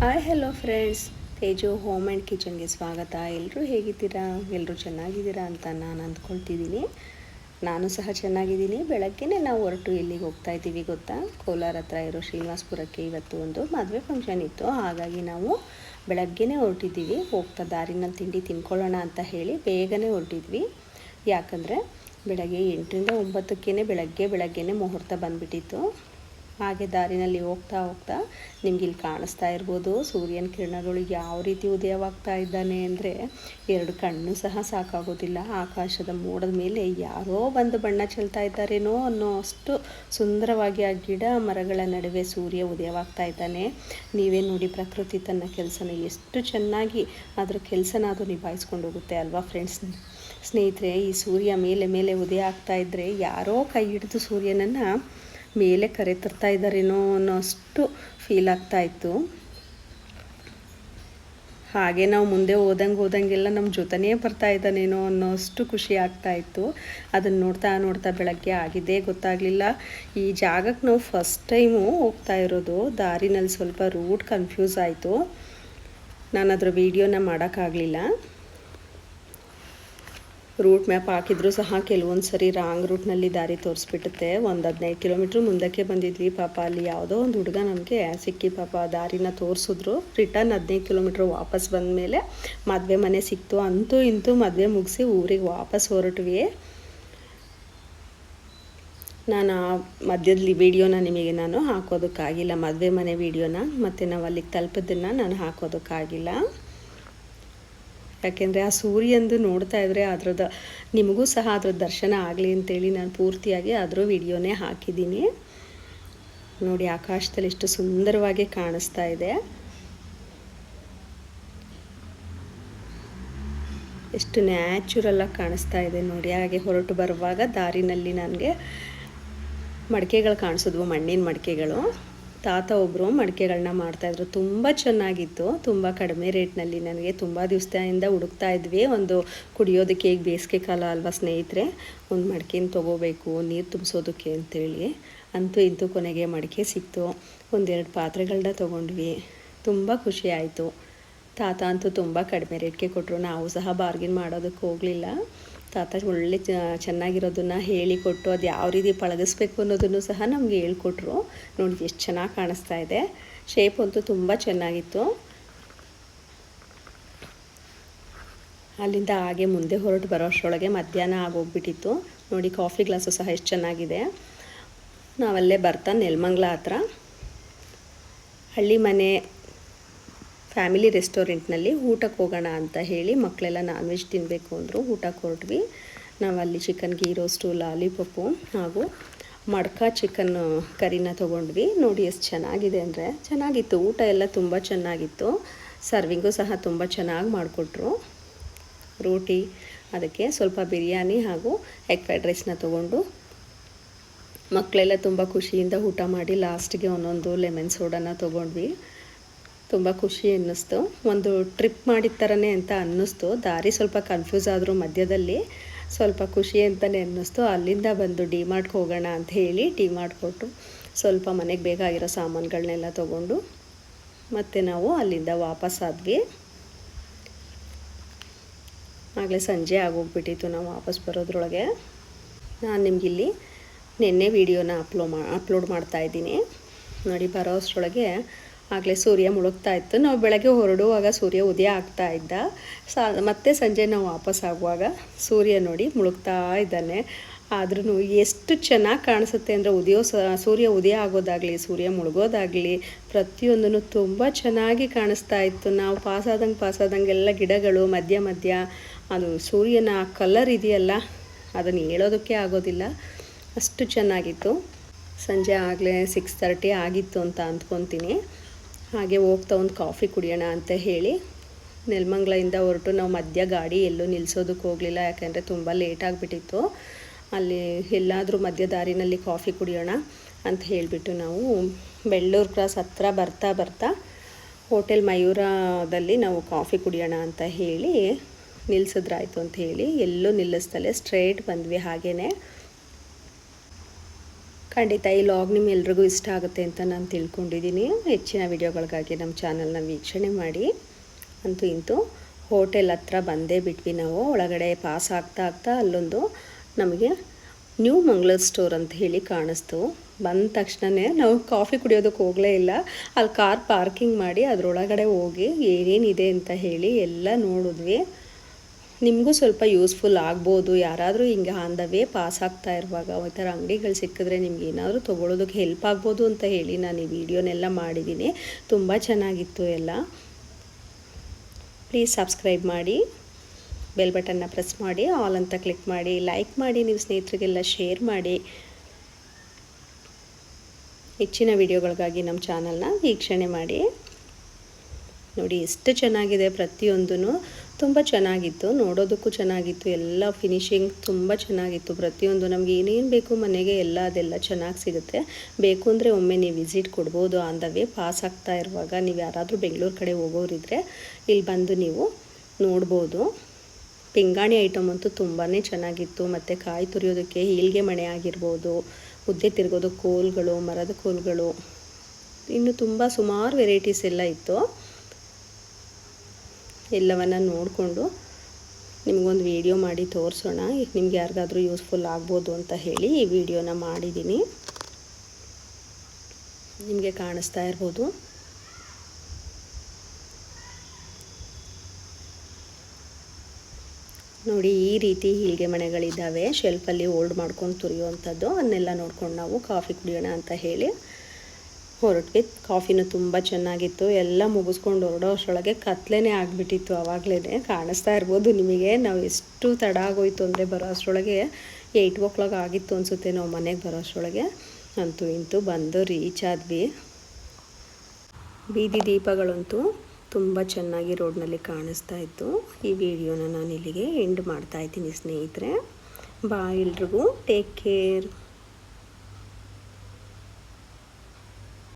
Hi hello friends Teju home and ಕಿಚನ್ಗೆ ಸ್ವಾಗತ. ಎಲ್ಲರೂ ಹೇಗಿದ್ದೀರಾ? ಎಲ್ಲರೂ ಚೆನ್ನಾಗಿದ್ದೀರಾ ಅಂತ ನಾನು ಅಂದ್ಕೊಳ್ತಿದ್ದೀನಿ. ನಾನು ಸಹ ಚೆನ್ನಾಗಿದ್ದೀನಿ. ಬೆಳಗ್ಗೆನೇ ನಾವು ಹೊರಟು ಎಲ್ಲಿಗೆ ಹೋಗ್ತಾ ಇದ್ದೀವಿ, ಗೊತ್ತಾ? ಕೋಲಾರ ಹತ್ರ ಇರೋ ಶ್ರೀನಿವಾಸ್ಪುರಕ್ಕೆ ಇವತ್ತು ಒಂದು ಮದುವೆ ಫಂಕ್ಷನ್ ಇತ್ತು. ಹಾಗಾಗಿ ನಾವು ಬೆಳಗ್ಗೆನೇ ಹೊರಟಿದ್ದೀವಿ. ಹೋಗ್ತಾ ದಾರಿನಲ್ಲಿ ತಿಂಡಿ ತಿನ್ಕೊಳ್ಳೋಣ ಅಂತ ಹೇಳಿ ಬೇಗನೆ ಹೊರಟಿದ್ವಿ. ಯಾಕಂದರೆ ಬೆಳಗ್ಗೆ ಎಂಟರಿಂದ ಒಂಬತ್ತಕ್ಕೇ ಬೆಳಗ್ಗೆ ಬೆಳಗ್ಗೆನೇ ಮುಹೂರ್ತ ಬಂದುಬಿಟ್ಟಿತ್ತು. ಹಾಗೆ ದಾರಿನಲ್ಲಿ ಹೋಗ್ತಾ ಹೋಗ್ತಾ ನಿಮ್ಗೆ ಇಲ್ಲಿ ಕಾಣಿಸ್ತಾ ಇರ್ಬೋದು. ಸೂರ್ಯನ ಕಿರಣಗಳು ಯಾವ ರೀತಿ ಉದಯವಾಗ್ತಾ ಇದ್ದಾನೆ ಅಂದರೆ ಎರಡು ಕಣ್ಣು ಸಹ ಸಾಕಾಗೋದಿಲ್ಲ. ಆಕಾಶದ ಮೋಡದ ಮೇಲೆ ಯಾರೋ ಬಂದು ಬಣ್ಣ ಚೆಲ್ತಾ ಇದ್ದಾರೇನೋ ಅನ್ನೋ ಅಷ್ಟು ಸುಂದರವಾಗಿ ಆ ಗಿಡ ಮರಗಳ ನಡುವೆ ಸೂರ್ಯ ಉದಯವಾಗ್ತಾ ಇದ್ದಾನೆ. ನೀವೇ ನೋಡಿ ಪ್ರಕೃತಿ ತನ್ನ ಕೆಲಸನ ಎಷ್ಟು ಚೆನ್ನಾಗಿ ಅದರ ಕೆಲಸನ ಅದು ನಿಭಾಯಿಸ್ಕೊಂಡು ಹೋಗುತ್ತೆ ಅಲ್ವಾ ಫ್ರೆಂಡ್ಸ್? ಸ್ನೇಹಿತರೆ, ಈ ಸೂರ್ಯ ಮೇಲೆ ಮೇಲೆ ಉದಯ ಆಗ್ತಾ ಇದ್ದರೆ ಯಾರೋ ಕೈ ಹಿಡಿದು ಸೂರ್ಯನನ್ನು ಮೇಲೆ ಕರೆತರ್ತಾ ಇದ್ದಾರೇನೋ ಅನ್ನೋಷ್ಟು ಫೀಲ್ ಆಗ್ತಾ ಇತ್ತು. ಹಾಗೆ ನಾವು ಮುಂದೆ ಹೋದಂಗೆ ಹೋದಂಗೆಲ್ಲ ನಮ್ಮ ಜೊತೆನೇ ಬರ್ತಾ ಇದ್ದಾನೇನೋ ಅನ್ನೋಷ್ಟು ಖುಷಿ ಆಗ್ತಾ ಇತ್ತು. ಅದನ್ನು ನೋಡ್ತಾ ನೋಡ್ತಾ ಬೆಳಗ್ಗೆ ಆಗಿದ್ದೇ ಗೊತ್ತಾಗಲಿಲ್ಲ. ಈ ಜಾಗಕ್ಕೆ ನಾವು ಫಸ್ಟ್ ಟೈಮು ಹೋಗ್ತಾ ಇರೋದು. ದಾರಿನಲ್ಲಿ ಸ್ವಲ್ಪ ರೂಟ್ ಕನ್ಫ್ಯೂಸ್ ಆಯಿತು. ನಾನು ಅದರ ವೀಡಿಯೋನ ಮಾಡೋಕ್ಕಾಗಲಿಲ್ಲ ರೂಟ್ ಮ್ಯಾಪ್ ಹಾಕಿದ್ರು ಸಹ ಕೆಲವೊಂದು ಸರಿ ರಾಂಗ್ ರೂಟ್ನಲ್ಲಿ ದಾರಿ ತೋರಿಸ್ಬಿಟ್ಟುತ್ತೆ ಒಂದು ಹದಿನೈದು ಕಿಲೋಮೀಟ್ರ್ ಮುಂದಕ್ಕೆ ಬಂದಿದ್ವಿ ಪಾಪ. ಅಲ್ಲಿ ಯಾವುದೋ ಒಂದು ಹುಡುಗ ನಮಗೆ ಸಿಕ್ಕಿ ಪಾಪ ದಾರಿನ ತೋರಿಸಿದ್ರು. ರಿಟರ್ನ್ ಹದಿನೈದು ಕಿಲೋಮೀಟ್ರ್ ವಾಪಸ್ ಬಂದಮೇಲೆ ಮದುವೆ ಮನೆ ಸಿಕ್ತು. ಅಂತೂ ಇಂತೂ ಮದುವೆ ಮುಗಿಸಿ ಊರಿಗೆ ವಾಪಸ್ ಹೊರಟ್ವಿ. ನಾನು ಮಧ್ಯದಲ್ಲಿ ವೀಡಿಯೋನ ನಿಮಗೆ ನಾನು ಹಾಕೋದಕ್ಕಾಗಿಲ್ಲ. ಮದುವೆ ಮನೆ ವೀಡಿಯೋನ. ಮತ್ತು ನಾವು ಅಲ್ಲಿಗೆ ತಲುಪಿದ್ದನ್ನು ನಾನು ಹಾಕೋದಕ್ಕಾಗಿಲ್ಲ. ಯಾಕೆಂದರೆ ಆ ಸೂರ್ಯಂದು ನೋಡ್ತಾ ಇದ್ದರೆ ಅದ್ರದ್ದು ನಿಮಗೂ ಸಹ ಅದ್ರ ದರ್ಶನ ಆಗಲಿ ಅಂತೇಳಿ ನಾನು ಪೂರ್ತಿಯಾಗಿ ಅದರ ವಿಡಿಯೋನೇ ಹಾಕಿದ್ದೀನಿ. ನೋಡಿ ಆಕಾಶದಲ್ಲಿ ಎಷ್ಟು ಸುಂದರವಾಗಿ ಕಾಣಿಸ್ತಾ ಇದೆ. ಎಷ್ಟು ನ್ಯಾಚುರಲ್ಲಾಗಿ ಕಾಣಿಸ್ತಾ ಇದೆ ನೋಡಿ. ಹಾಗೆ ಹೊರಟು ಬರುವಾಗ ದಾರಿನಲ್ಲಿ ನನಗೆ ಮಡಿಕೆಗಳು ಕಾಣಿಸಿದ್ವು, ಮಣ್ಣಿನ ಮಡಿಕೆಗಳು. ತಾತ ಒಬ್ಬರು ಮಡಿಕೆಗಳನ್ನ ಮಾಡ್ತಾಯಿದ್ರು ತುಂಬ ಚೆನ್ನಾಗಿತ್ತು. ತುಂಬ ಕಡಿಮೆ ರೇಟ್ನಲ್ಲಿ ನನಗೆ ತುಂಬ ದಿವಸದಿಂದ ಹುಡುಕ್ತಾ ಇದ್ವಿ. ಒಂದು ಕುಡಿಯೋದಕ್ಕೆ ಈಗ ಬೇಸಿಗೆ ಕಾಲ ಅಲ್ವಾ ಸ್ನೇಹಿತರೆ? ಒಂದು ಮಡಿಕೆನ ತೊಗೋಬೇಕು, ನೀರು ತುಂಬಿಸೋದಕ್ಕೆ ಅಂತೇಳಿ. ಅಂತೂ ಇಂತೂ ಕೊನೆಗೆ ಮಡಿಕೆ ಸಿಕ್ತು. ಒಂದೆರಡು ಪಾತ್ರೆಗಳನ್ನ ತೊಗೊಂಡ್ವಿ. ತುಂಬ ಖುಷಿ ಆಯಿತು. ತಾತ ಅಂತೂ ತುಂಬ ಕಡಿಮೆ ರೇಟ್ಗೆ ಕೊಟ್ಟರು ನಾವು ಸಹ ಬಾರ್ಗಿನ್ ಮಾಡೋದಕ್ಕೆ ಹೋಗಲಿಲ್ಲ. ತಾತ ಒಳ್ಳೆ ಚೆನ್ನಾಗಿರೋದನ್ನು ಹೇಳಿಕೊಟ್ಟು ಅದು ಯಾವ ರೀತಿ ಪಳಗಿಸ್ಬೇಕು ಅನ್ನೋದನ್ನು ಸಹ ನಮಗೆ ಹೇಳ್ಕೊಟ್ರು. ನೋಡಿ, ಎಷ್ಟು ಚೆನ್ನಾಗಿ ಕಾಣಿಸ್ತಾ ಇದೆ. ಶೇಪ್ ಅಂತೂ ತುಂಬ ಚೆನ್ನಾಗಿತ್ತು. ಅಲ್ಲಿಂದ ಹಾಗೆ ಮುಂದೆ ಹೊರಟು ಬರೋ ಅಷ್ಟರೊಳಗೆ ಮಧ್ಯಾಹ್ನ ಆಗೋಗ್ಬಿಟ್ಟಿತ್ತು. ನೋಡಿ ಕಾಫಿ ಗ್ಲಾಸು ಸಹ ಎಷ್ಟು ಚೆನ್ನಾಗಿದೆ. ನಾವಲ್ಲೇ ಬರ್ತಾ ನೆಲಮಂಗ್ಲ ಹತ್ರ. ಹಳ್ಳಿ ಮನೆ ಫ್ಯಾಮಿಲಿ ರೆಸ್ಟೋರೆಂಟ್ನಲ್ಲಿ ಊಟಕ್ಕೆ ಹೋಗೋಣ ಅಂತ ಹೇಳಿ ಮಕ್ಕಳೆಲ್ಲ ನಾನ್ ವೆಜ್ ತಿನ್ನಬೇಕು ಅಂದರು ಊಟಕ್ಕೆ ಹೊರಟ್ವಿ. ನಾವಲ್ಲಿ ಚಿಕನ್ ಗೀ ರೋಸ್ಟು ಲಾಲಿಪಪ್ಪು ಹಾಗೂ ಮಡ್ಕ ಚಿಕನ್ ಕರಿನ ತೊಗೊಂಡ್ವಿ. ನೋಡಿ ಎಷ್ಟು ಚೆನ್ನಾಗಿದೆ ಅಂದರೆ ಚೆನ್ನಾಗಿತ್ತು. ಊಟ ಎಲ್ಲ ತುಂಬ ಚೆನ್ನಾಗಿತ್ತು. ಸರ್ವಿಂಗು ಸಹ ತುಂಬ ಚೆನ್ನಾಗಿ ಮಾಡಿಕೊಟ್ರು. ರೋಟಿ, ಅದಕ್ಕೆ ಸ್ವಲ್ಪ ಬಿರಿಯಾನಿ ಹಾಗೂ ಎಗ್ ಫ್ರೈಡ್ ರೈಸ್ನ ತೊಗೊಂಡು ಮಕ್ಕಳೆಲ್ಲ ತುಂಬ ಖುಷಿಯಿಂದ ಊಟ ಮಾಡಿ ಲಾಸ್ಟಿಗೆ ಒಂದೊಂದು ಲೆಮನ್ ಸೋಡಾನ ತೊಗೊಂಡ್ವಿ. ತುಂಬ ಖುಷಿ ಅನ್ನಿಸ್ತು ಒಂದು ಟ್ರಿಪ್ ಮಾಡಿದ ಥರನೇ ಅಂತ ಅನ್ನಿಸ್ತು. ದಾರಿ ಸ್ವಲ್ಪ ಕನ್ಫ್ಯೂಸ್ ಆದರೂ ಮಧ್ಯದಲ್ಲಿ. ಸ್ವಲ್ಪ ಖುಷಿ ಅಂತಲೇ ಅನ್ನಿಸ್ತು. ಅಲ್ಲಿಂದ ಬಂದು ಡಿ ಮಾರ್ಟ್ಗೆ ಹೋಗೋಣ ಅಂತ ಹೇಳಿ ಡಿ ಮಾರ್ಟ್ ಕೊಟ್ಟು ಸ್ವಲ್ಪ ಮನೆಗೆ ಬೇಕಾಗಿರೋ ಸಾಮಾನುಗಳನ್ನೆಲ್ಲ ತೊಗೊಂಡು ಮತ್ತು ನಾವು ಅಲ್ಲಿಂದ ವಾಪಸ್ ಆದ್ವಿ. ಆಗಲೇ ಸಂಜೆ ಆಗೋಗ್ಬಿಟ್ಟಿತ್ತು ನಾವು ವಾಪಸ್ ಬರೋದ್ರೊಳಗೆ. ನಾನು ನಿಮಗಿಲ್ಲಿ ನಿನ್ನೆ ವೀಡಿಯೋನ ಅಪ್ಲೋ ಮಾ, ಅಪ್ಲೋಡ್ ಮಾಡ್ತಾಯಿದ್ದೀನಿ ನೋಡಿ ಬರೋ ಅಷ್ಟರೊಳಗೆ ಆಗಲೇ ಸೂರ್ಯ ಮುಳುಗ್ತಾ ಇತ್ತು. ನಾವು ಬೆಳಗ್ಗೆ ಹೊರಡುವಾಗ ಸೂರ್ಯ ಉದಯ ಆಗ್ತಾ ಇದ್ದ. ಸ, ಮತ್ತೆ ಸಂಜೆ ನಾವು ವಾಪಸ್ ಆಗುವಾಗ ಸೂರ್ಯ ನೋಡಿ ಮುಳುಗ್ತಾ ಇದ್ದಾನೆ. ಆದ್ರೂ ಎಷ್ಟು ಚೆನ್ನಾಗಿ ಕಾಣಿಸುತ್ತೆ ಅಂದರೆ ಉದಯ ಸೂರ್ಯ ಉದಯ ಆಗೋದಾಗಲಿ, ಸೂರ್ಯ ಮುಳುಗೋದಾಗಲಿ ಪ್ರತಿಯೊಂದೂ ತುಂಬ ಚೆನ್ನಾಗಿ ಕಾಣಿಸ್ತಾ ಇತ್ತು. ನಾವು ಪಾಸಾದಂಗೆ ಪಾಸಾದಂಗೆಲ್ಲ ಗಿಡಗಳು, ಮಧ್ಯ ಮಧ್ಯ, ಅದು ಸೂರ್ಯನ ಕಲರ್ ಇದೆಯಲ್ಲ, ಅದನ್ನು ಹೇಳೋದಕ್ಕೆ ಆಗೋದಿಲ್ಲ. ಅಷ್ಟು ಚೆನ್ನಾಗಿತ್ತು. ಸಂಜೆ ಆಗಲೇ ಸಿಕ್ಸ್ ತರ್ಟಿ ಆಗಿತ್ತು ಅಂತ ಅಂದ್ಕೊತೀನಿ. ಹಾಗೆ ಹೋಗ್ತಾ ಒಂದು ಕಾಫಿ ಕುಡಿಯೋಣ ಅಂತ ಹೇಳಿ ನೆಲಮಂಗ್ಲಿಂದ ಹೊರಟು ನಾವು ಮಧ್ಯ ಗಾಡಿ ಎಲ್ಲೂ ನಿಲ್ಲಿಸೋದಕ್ಕೆ ಹೋಗಲಿಲ್ಲ, ಯಾಕೆಂದರೆ ತುಂಬ ಲೇಟ್ ಆಗಿಬಿಟ್ಟಿತ್ತು. ಅಲ್ಲಿ ಎಲ್ಲಾದರೂ ಮಧ್ಯ ದಾರಿನಲ್ಲಿ ಕಾಫಿ ಕುಡಿಯೋಣ ಅಂತ ಹೇಳಿಬಿಟ್ಟು ನಾವು ಬೆಳ್ಳೂರು ಕ್ರಾಸ್ ಹತ್ರ ಬರ್ತಾ ಬರ್ತಾ ಹೋಟೆಲ್ ಮಯೂರದಲ್ಲಿ ನಾವು ಕಾಫಿ ಕುಡಿಯೋಣ ಅಂತ ಹೇಳಿ ನಿಲ್ಲಿಸಿದ್ರಾಯ್ತು ಅಂತ ಹೇಳಿ ಎಲ್ಲೂ ನಿಲ್ಲಿಸ್ತಲೇ ಸ್ಟ್ರೇಟ್ ಬಂದ್ವಿ ಹಾಗೇ ಖಂಡಿತ ಈ ಲಾಗ್ ನಿಮ್ಮೆಲ್ರಿಗೂ ಇಷ್ಟ ಆಗುತ್ತೆ ಅಂತ ನಾನು ತಿಳ್ಕೊಂಡಿದ್ದೀನಿ ಹೆಚ್ಚಿನ ವಿಡಿಯೋಗಳಿಗಾಗಿ ನಮ್ಮ ಚಾನಲ್ನ ವೀಕ್ಷಣೆ ಮಾಡಿ. ಅಂತೂ ಇಂತೂ ಹೋಟೆಲ್ ಹತ್ರ ಬಂದೇ ಬಿಟ್ವಿ ನಾವು. ಒಳಗಡೆ ಪಾಸ್ ಆಗ್ತಾ ಆಗ್ತಾ ಅಲ್ಲೊಂದು ನಮಗೆ ನ್ಯೂ ಮಂಗಳೂರು ಸ್ಟೋರ್ ಅಂತ ಹೇಳಿ ಕಾಣಿಸ್ತು. ಬಂದ ತಕ್ಷಣವೇ ನಾವು ಕಾಫಿ ಕುಡಿಯೋದಕ್ಕೆ ಹೋಗಲೇ ಇಲ್ಲ. ಅಲ್ಲಿ ಕಾರ್ ಪಾರ್ಕಿಂಗ್ ಮಾಡಿ ಅದರೊಳಗಡೆ ಹೋಗಿ ಏನೇನಿದೆ ಅಂತ ಹೇಳಿ ಎಲ್ಲ ನೋಡಿದ್ವಿ. ನಿಮಗೂ ಸ್ವಲ್ಪ ಯೂಸ್ಫುಲ್ ಆಗ್ಬೋದು. ಯಾರಾದರೂ ಹಿಂಗೆ ಆನ್ ದ ವೇ ಪಾಸ್ ಆಗ್ತಾ ಇರುವಾಗ ಈ ಥರ ಅಂಗಡಿಗಳು ಸಿಕ್ಕಿದ್ರೆ ನಿಮ್ಗೆ ಏನಾದರೂ ತೊಗೊಳೋದಕ್ಕೆ ಹೆಲ್ಪ್ ಆಗ್ಬೋದು ಅಂತ ಹೇಳಿ ನಾನು ಈ ವಿಡಿಯೋನೆಲ್ಲ ಮಾಡಿದ್ದೀನಿ. ತುಂಬ ಚೆನ್ನಾಗಿತ್ತು ಎಲ್ಲ. ಪ್ಲೀಸ್ ಸಬ್ಸ್ಕ್ರೈಬ್ ಮಾಡಿ ಬೆಲ್ ಬಟನ್ನ ಪ್ರೆಸ್ ಮಾಡಿ ಆಲ್ ಅಂತ ಕ್ಲಿಕ್ ಮಾಡಿ ಲೈಕ್ ಮಾಡಿ, ನೀವು ಸ್ನೇಹಿತರಿಗೆಲ್ಲ ಶೇರ್ ಮಾಡಿ. ಹೆಚ್ಚಿನ ವಿಡಿಯೋಗಳಿಗಾಗಿ ನಮ್ಮ ಚಾನಲ್ನ ವೀಕ್ಷಣೆ ಮಾಡಿ. ನೋಡಿ ಎಷ್ಟು ಚೆನ್ನಾಗಿದೆ ಪ್ರತಿಯೊಂದೂ ತುಂಬ ಚೆನ್ನಾಗಿತ್ತು, ನೋಡೋದಕ್ಕೂ ಚೆನ್ನಾಗಿತ್ತು, ಎಲ್ಲ ಫಿನಿಶಿಂಗ್ ತುಂಬ ಚೆನ್ನಾಗಿತ್ತು. ಪ್ರತಿಯೊಂದು ನಮಗೆ ಏನೇನು ಬೇಕು ಮನೆಗೆ ಎಲ್ಲ ಅದೆಲ್ಲ ಚೆನ್ನಾಗಿ ಸಿಗುತ್ತೆ. ಬೇಕು ಅಂದರೆ ಒಮ್ಮೆ ನೀವು ವಿಸಿಟ್ ಕೊಡ್ಬೋದು ಆನ್ ದ ವೇ ಪಾಸ್ ಆಗ್ತಾ ಇರುವಾಗ ನೀವು ಯಾರಾದರೂ ಬೆಂಗಳೂರು ಕಡೆ ಹೋಗೋರಿದ್ರೆ ಇಲ್ಲಿ ಬಂದು ನೀವು ನೋಡ್ಬೋದು. ಪಿಂಗಾಣಿ ಐಟಮ್ ಅಂತೂ ತುಂಬಾ ಚೆನ್ನಾಗಿತ್ತು, ಮತ್ತು ಕಾಯಿ ತುರಿಯೋದಕ್ಕೆ ಹೀಲ್ಗೆ ಮಣೆ ಆಗಿರ್ಬೋದು ಉದ್ದೆ ತಿರುಗೋದು ಕೋಲ್ಗಳು, ಮರದ ಕೋಲ್ಗಳು, ಇನ್ನು ತುಂಬ ಸುಮಾರು ವೆರೈಟೀಸ್ ಎಲ್ಲ ಇತ್ತು. ಎಲ್ಲವನ್ನು ನೋಡಿಕೊಂಡು ನಿಮಗೊಂದು ವಿಡಿಯೋ ಮಾಡಿ ತೋರಿಸೋಣ. ಈಗ ನಿಮ್ಗೆ ಯಾರಿಗಾದ್ರೂ ಯೂಸ್ಫುಲ್ ಆಗ್ಬೋದು ಅಂತ ಹೇಳಿ ಈ ವಿಡಿಯೋನ ಮಾಡಿದ್ದೀನಿ ನಿಮಗೆ ಕಾಣಿಸ್ತಾ ಇರ್ಬೋದು. ನೋಡಿ, ಈ ರೀತಿ ಹೀಲ್ಗೆ ಮನೆಗಳಿದ್ದಾವೆ. ಶೆಲ್ಫಲ್ಲಿ ಓಲ್ಡ್ ಮಾಡ್ಕೊಂಡು ತುರಿಯುವಂಥದ್ದು. ಅದನ್ನೆಲ್ಲ ನೋಡ್ಕೊಂಡು ನಾವು ಕಾಫಿ ಕುಡಿಯೋಣ ಅಂತ ಹೇಳಿ ಹೊರಟ್ವಿ ಕಾಫಿನೂ ತುಂಬ ಚೆನ್ನಾಗಿತ್ತು. ಎಲ್ಲ ಮುಗಿಸ್ಕೊಂಡು ಹೊರಡೋ ಅಷ್ಟರೊಳಗೆ ಕತ್ಲೆನೇ ಆಗಿಬಿಟ್ಟಿತ್ತು ಆವಾಗಲೇ ಕಾಣಿಸ್ತಾ ಇರ್ಬೋದು ನಿಮಗೆ, ನಾವು ಎಷ್ಟು ತಡ ಆಗೋಯ್ತು ಅಂದರೆ ಬರೋ ಅಷ್ಟರೊಳಗೆ ಏಯ್ಟ್ ಓ ಕ್ಲಾಕ್ ಆಗಿತ್ತು ಅನಿಸುತ್ತೆ ನಾವು ಮನೆಗೆ ಬರೋ ಅಷ್ಟರೊಳಗೆ. ಅಂತೂ ಇಂತೂ ಬಂದು ರೀಚ್ ಆದ್ವಿ. ಬೀದಿ ದೀಪಗಳಂತೂ ತುಂಬ ಚೆನ್ನಾಗಿ ರೋಡ್ನಲ್ಲಿ ಕಾಣಿಸ್ತಾ ಇತ್ತು. ಈ ವಿಡಿಯೋನ ನಾನು ಇಲ್ಲಿಗೆ ಎಂಡ್ ಮಾಡ್ತಾ ಇದ್ದೀನಿ ಸ್ನೇಹಿತರೆ. ಬಾ ಎಲ್ರಿಗೂ. Take care